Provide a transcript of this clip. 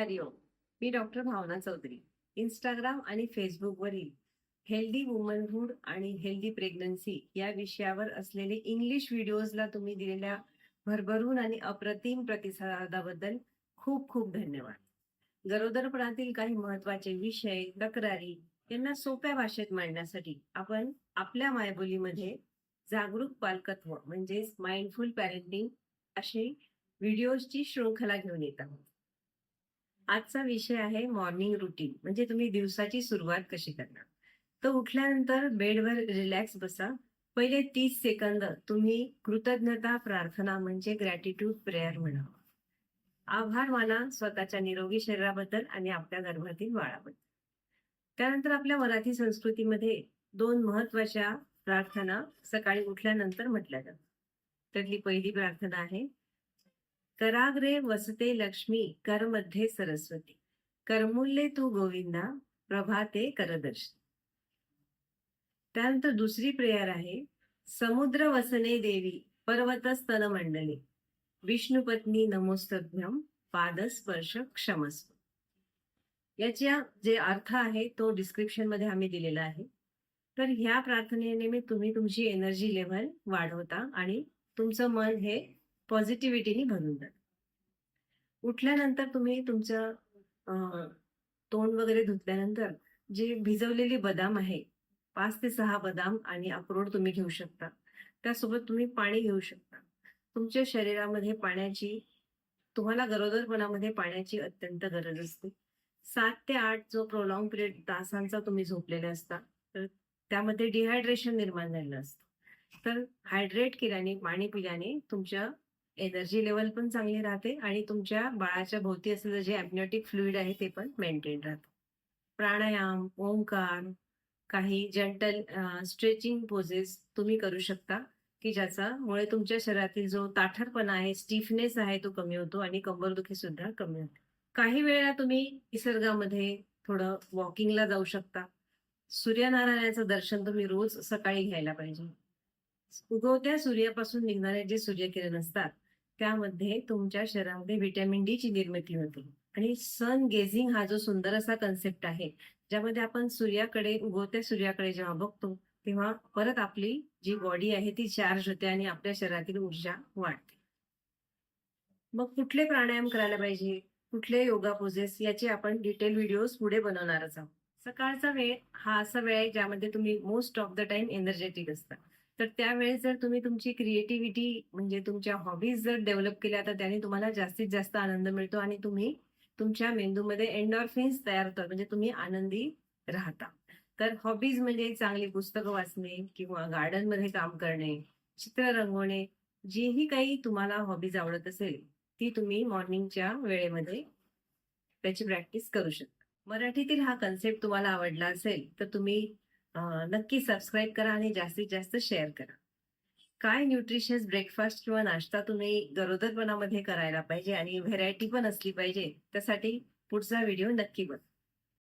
हरिओम मी डॉक्टर भावना चौधरी. इंस्टाग्राम आणि फेसबुकवरील हेल्दी वुमनहूड आणि हेल्दी प्रेग्नन्सी या विषयावर असलेले इंग्लिश व्हिडिओजला तुम्ही दिलेल्या भरभरून आणि अप्रतिम प्रतिसादाबद्दल खूप खूप धन्यवाद. गरोदरपणातील काही महत्त्वाचे विषय तक्रारी यांना सोप्या भाषेत मांडण्यासाठी आपण आपल्या मायबोलीमध्ये जागरूक पालकत्व म्हणजेच माइंडफुल पॅरेंटिंग अशी व्हिडिओजची शृंखला घेऊन येत आहोत. आजचा विषय आहे मॉर्निंग रुटीन म्हणजे तुम्ही दिवसाची सुरुवात कशी करणार? तर उठल्यानंतर बेडवर रिलॅक्स बसा. पहिले तीस सेकंद तुम्ही कृतज्ञता प्रार्थना म्हणजे ग्रॅटिट्यूड प्रेयर म्हणावं. आभार माना स्वतःच्या निरोगी शरीराबद्दल आणि आपल्या गर्भातील बाळाबद्दल. त्यानंतर आपल्या मराठी संस्कृतीमध्ये दोन महत्त्वाच्या प्रार्थना सकाळी उठल्यानंतर म्हटल्या जातात. त्यातली पहिली प्रार्थना आहे कराग्रे वसते लक्ष्मी करमध्ये सरस्वती. करमुल्ले तू गोविंदा प्रभाते करदर्शन त्यानंतर दुसरी प्रेयर आहे समुद्र वसने देवी पर्वत स्तन मंडले. विष्णुपत्नी नमोस्तभ्यम पादस्पर्श क्षमस्व. याच्या जे अर्थ आहे तो डिस्क्रिप्शनमध्ये आम्ही दिलेला आहे. तर ह्या प्रार्थनेने तुम्ही तुमची एनर्जी लेव्हल वाढवता आणि तुमचं मन हे पॉझिटिव्हिटीने भरून जात. उठल्यानंतर तुम्ही तुमचं तोंड वगैरे धुतल्यानंतर जे भिजवलेली बदाम आहे पाच ते सहा बदाम आणि अक्रोड तुम्ही घेऊ शकता. त्यासोबत तुम्ही पाणी घेऊ शकता. तुमच्या शरीरामध्ये पाण्याची तुम्हाला गरोदरपणामध्ये पाण्याची अत्यंत गरज असते. सात ते आठ जो प्रोलॉंग पिरियड तासांचा तुम्ही झोपलेले असता तर त्यामध्ये डिहायड्रेशन निर्माण झालेलं असतं. तर हायड्रेट केल्याने पाणी पिल्याने तुमच्या एनर्जी लेवल पण चांगली राहते आणि तुमच्या बाळाच्या भोवती असलेलं जे ॲम्निओटिक फ्लुइड आहे ते पण मेंटेन राहतं. प्राणायाम ओंकार काही जंटल स्ट्रेचिंग पोजेस तुम्ही करू शकता की ज्याच्यामुळे तुमच्या शरीरातील जो ताठरपणा आहे स्टिफनेस आहे तो कमी होतो आणि कंबरदुखी सुद्धा कमी होते. काही वेळा तुम्ही निसर्गामध्ये थोडं वॉकिंगला जाऊ शकता. सूर्यनारायणाचं दर्शन तुम्ही रोज सकाळी घ्यायला पाहिजे. उगवत्या सूर्यापासून निघणारे जे सूर्यकिरण असतात त्यामध्ये तुमच्या शरीरामध्ये व्हिटॅमिन डी ची निर्मिती होते. आणि सन गेझिंग हा जो सुंदर असा कन्सेप्ट आहे ज्यामध्ये आपण सूर्याकडे उगवत्या सूर्याकडे जेव्हा बघतो तेव्हा परत आपली जी बॉडी आहे ती चार्ज होते आणि आपल्या शरीरातील ऊर्जा वाढते. मग कुठले प्राणायाम करायला पाहिजे? कुठले योगा पोजेस याचे आपण डिटेल व्हिडिओज पुढे बनवणारच आहोत. सकाळचा वेळ हा असा वेळ आहे ज्यामध्ये तुम्ही most of the time energetic असता. तर त्यावेळेस जर तुम्ही तुमची क्रिएटिव्हिटी म्हणजे तुमच्या हॉबीज जर डेव्हलप केल्या तर त्याने तुम्हाला जास्तीत जास्त आनंद मिळतो आणि तुम्ही तुमच्या मेंदूमध्ये एन्डॉर्फिन्स तयार होतात म्हणजे तुम्ही आनंदी राहता. तर हॉबीज म्हणजे चांगली पुस्तकं वाचणे किंवा गार्डनमध्ये काम करणे चित्र रंगवणे जेही काही तुम्हाला हॉबीज आवडत असेल ती तुम्ही मॉर्निंगच्या वेळेमध्ये त्याची प्रॅक्टिस करू शकता. मराठीतील हा कन्सेप्ट तुम्हाला आवडला असेल तर तुम्ही नक्की सबस्क्राईब करा आणि जास्तीत जास्त शेअर करा. काय न्यूट्रिशियस ब्रेकफास्ट किंवा नाश्ता तुम्ही गरोदरपणामध्ये करायला पाहिजे आणि व्हेरायटी पण असली पाहिजे त्यासाठी पुढचा व्हिडिओ नक्की बघा.